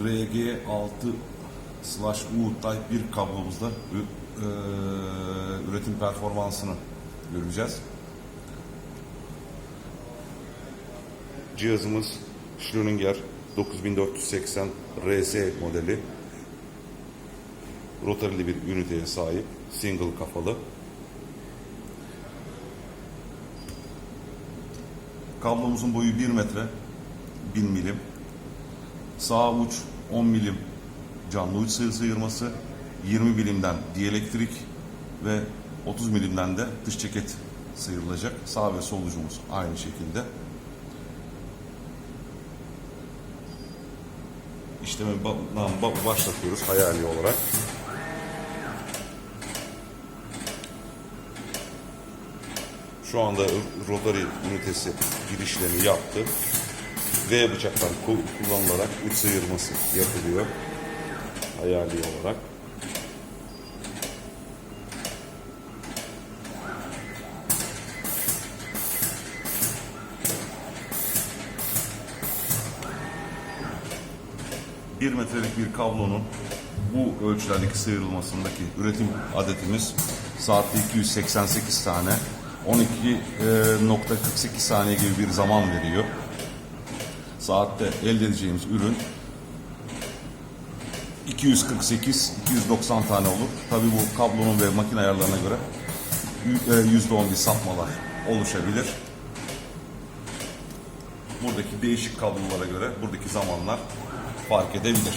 RG6 slash U Type 1 kablomuzda e, üretim performansını göreceğiz. Cihazımız Schrödinger 9480 RS modeli. Rotarili bir üniteye sahip. Single kafalı. Kablomuzun boyu 1 metre 1000 milim. Sağ uç 10 milim canlı uç sıyırması, 20 milimden dielektrik ve 30 milimden de dış ceket sıyrılacak. Sağ ve sol ucumuz aynı şekilde. İşlemi ba- ba- başlatıyoruz hayali olarak. Şu anda rotary ünitesi girişlerini yaptı. V bıçaklar ku- kullanılarak uç sıyırması yapılıyor. Hayali olarak. Bir metrelik bir kablonun bu ölçülerdeki sıyrılmasındaki üretim adetimiz saatte 288 tane 12.48 saniye gibi bir zaman veriyor. Saatte elde edeceğimiz ürün 248-290 tane olur. Tabii bu kablonun ve makine ayarlarına göre y- e, %10 bir sapmalar oluşabilir. Buradaki değişik kablolara göre buradaki zamanlar fark edebilir.